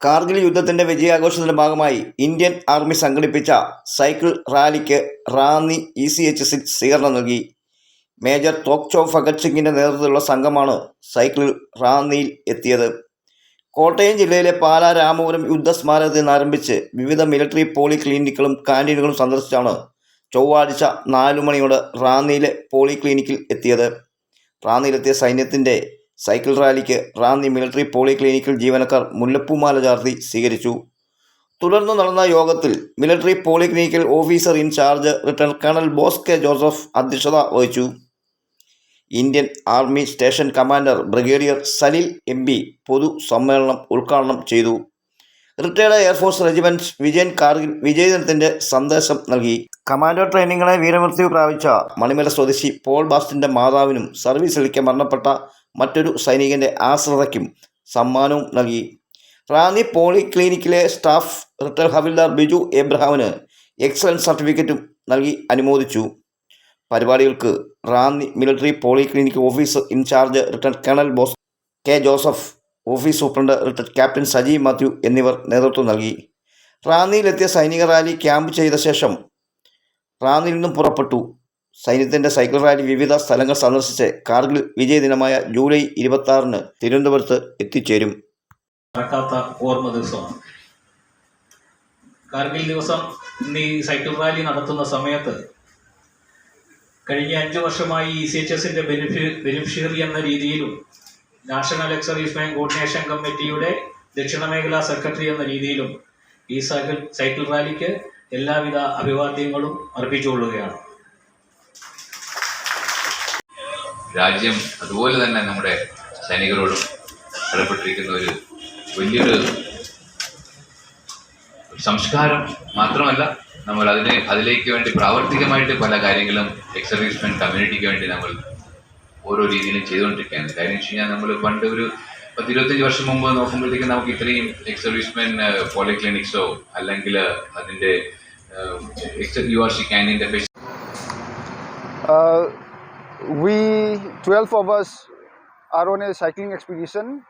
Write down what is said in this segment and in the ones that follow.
കാർഗിൽ യുദ്ധത്തിന്റെ വിജയാഘോഷത്തിന്റെ ഭാഗമായി Indian army സംഘടിപ്പിച്ച സൈക്കിൾ റാലിക്ക് Ranni E C H C സ്വീകരണം നൽകി. മേജർ തോക്ചോ ഭഗത് സിംഗിന്റെ നേതൃത്വത്തിലുള്ള സംഘമാണ് സൈക്കിൾ റാന്നിയിൽ എത്തിയത്. കോട്ടയം ജില്ലയിലെ പാലാ രാമപുരം യുദ്ധസ്മാരകത്തിൽ നിന്ന് ആരംഭിച്ച് വിവിധ മിലിറ്ററി പോളി ക്ലിനിക്കുകളും കാന്റീനുകളും സന്ദർശിച്ചാണ് ചൊവ്വാഴ്ച നാലു മണിയോടെ റാന്നിയിലെ പോളി ക്ലിനിക്കിൽ എത്തിയത്. റാന്നിയിലെത്തിയ സൈന്യത്തിന്റെ സൈക്കിൾ റാലിക്ക് റാന്നി മിലിറ്ററി പോളിക്ലിനിക്കിൽ ജീവനക്കാർ മുല്ലപ്പൂമാല ചാർത്തി സ്വീകരിച്ചു. തുടർന്ന് നടന്ന യോഗത്തിൽ military പോളിക്ലിനിക്കൽ officer in-charge retire colonel Bose K Joseph അധ്യക്ഷത വഹിച്ചു. Indian army station commander brigadier Salil M P പൊതു സമ്മേളനം ഉദ്ഘാടനം ചെയ്തു. Retired air force regiment Vijayan Kargil വിജയദിനത്തിന്റെ സന്ദേശം നൽകി. കമാൻഡോ ട്രെയിനിങ്ങളെ വീരമൃത്യു പ്രാപിച്ച മണിമല സ്വദേശി പോൾ ബാസ്റ്റിന്റെ മാതാവിനും സർവീസ് സർവീസിലേക്ക് മരണപ്പെട്ട മറ്റൊരു സൈനികന്റെ ആശ്രതയ്ക്കും സമ്മാനവും നൽകി. റാന്നി പോളി ക്ലിനിക്കിലെ സ്റ്റാഫ് റിട്ടയർ ഹവിൽദാർ ബിജു എബ്രഹാമിന് എക്സലൻസ് സർട്ടിഫിക്കറ്റും നൽകി അനുമോദിച്ചു. പരിപാടികൾക്ക് Ranni military polyclinic officer in-charge retire colonel Bose K Joseph office superintendent retire captain Saji Mathew എന്നിവർ നേതൃത്വം നൽകി. റാന്നിയിലെത്തിയ സൈനിക റാലി ക്യാമ്പ് ചെയ്ത ശേഷം റാന്നിയിൽ നിന്നും പുറപ്പെട്ടു. സൈന്യത്തിന്റെ സൈക്കിൾ റാലി വിവിധ സ്ഥലങ്ങൾ സന്ദർശിച്ച് കാർഗിൽ വിജയ ദിനമായ ജൂലൈ ഇരുപത്തി തിരുവനന്തപുരത്ത് എത്തിച്ചേരും. ഓർമ്മ ദിവസമാണ്. കാർഗിൽ ദിവസം ഇന്ന് ഈ സൈക്കിൾ റാലി നടത്തുന്ന സമയത്ത് കഴിഞ്ഞ അഞ്ചു വർഷമായി ഇ സി എച്ച് എസിന്റെ ബെനിഫി ബെനിഫിഷ്യറി എന്ന രീതിയിലും നാഷണൽ എക്സർവീസ്മെൻ കോർഡിനേഷൻ കമ്മിറ്റിയുടെ ദക്ഷിണ മേഖലാ സെക്രട്ടറി എന്ന രീതിയിലും ഈ സൈക്കിൾ സൈക്കിൾ റാലിക്ക് എല്ലാവിധ അഭിവാദ്യങ്ങളും അർപ്പിച്ചുകൊള്ളുകയാണ്. രാജ്യം അതുപോലെ തന്നെ നമ്മുടെ സൈനികരോടും കടപ്പെട്ടിരിക്കുന്ന ഒരു വലിയൊരു സംസ്കാരം മാത്രമല്ല നമ്മൾ അതിനെ അതിലേക്ക് വേണ്ടി പ്രാവർത്തികമായിട്ട് പല കാര്യങ്ങളും എക്സ് സർവീസ്മെൻ കമ്മ്യൂണിറ്റിക്ക് വേണ്ടി നമ്മൾ ഓരോ രീതിയിലും ചെയ്തുകൊണ്ടിരിക്കുകയാണ്. കാര്യം വെച്ച് കഴിഞ്ഞാൽ നമ്മൾ പണ്ട് ഒരു പത്ത് ഇരുപത്തഞ്ച് വർഷം മുമ്പ് നോക്കുമ്പോഴത്തേക്കും നമുക്ക് ഇത്രയും എക്സ് പോളിക്ലിനിക്സോ അല്ലെങ്കിൽ അതിന്റെ എക്സ് യു ആർ സി ക്യാന്റീന്റെ we 12 of us are on a cycling expedition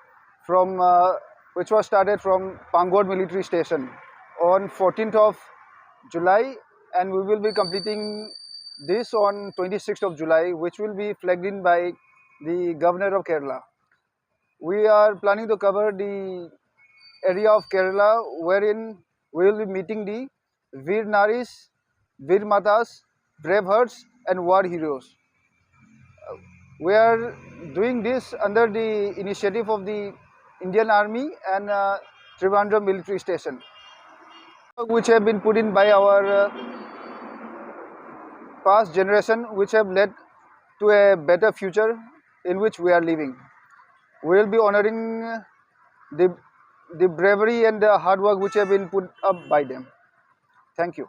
from uh, which was started from Pangod military station on 14th of July and we will be completing this on 26th of July which will be flagged in by the governor of Kerala. We are planning to cover the area of Kerala wherein we will be meeting the Veer Naris, Veer Matas, brave hearts and war heroes. We are doing this under the initiative of the Indian Army and uh, Trivandrum military station, which have been put in by our uh, past generation, which have led to a better future in which we are living. We will be honoring the, the bravery and the hard work which have been put up by them. Thank you.